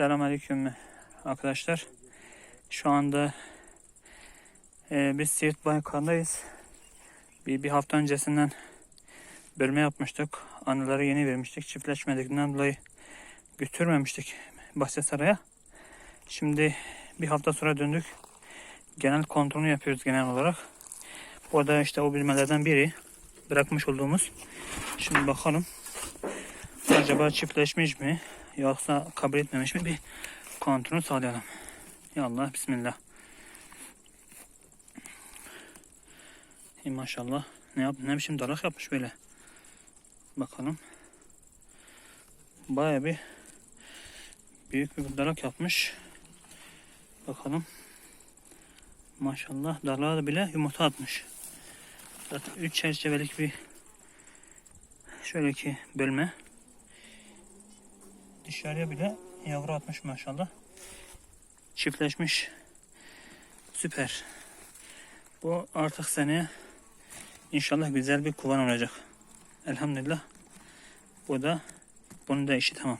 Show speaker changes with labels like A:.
A: Selamünaleyküm arkadaşlar. Şu anda e, biz Siirt Baykar'dayız. Bir, bir hafta öncesinden bölme yapmıştık. Anıları yeni vermiştik. Çiftleşmediğinden dolayı götürmemiştik Bahçesaray'a. Şimdi bir hafta sonra döndük. Genel kontrolünü yapıyoruz genel olarak. O da işte o bilmelerden biri. Bırakmış olduğumuz. Şimdi bakalım. Acaba çiftleşmiş mi? Yoksa kabul etmemiş mi? Bir kontrolünü sağlayalım. Ya Allah bismillah. İyi maşallah. Ne yap ne biçim dalak yapmış böyle. Bakalım. Baya bir büyük bir dalak yapmış. Bakalım. Maşallah dalağa da bile yumurta atmış. Zaten 3 çerçevelik bir şöyle ki bölme. Dışarıya bile yavru atmış maşallah. Çiftleşmiş. Süper. Bu artık seneye inşallah güzel bir kovan olacak. Elhamdülillah. Bu da bunun da işi tamam.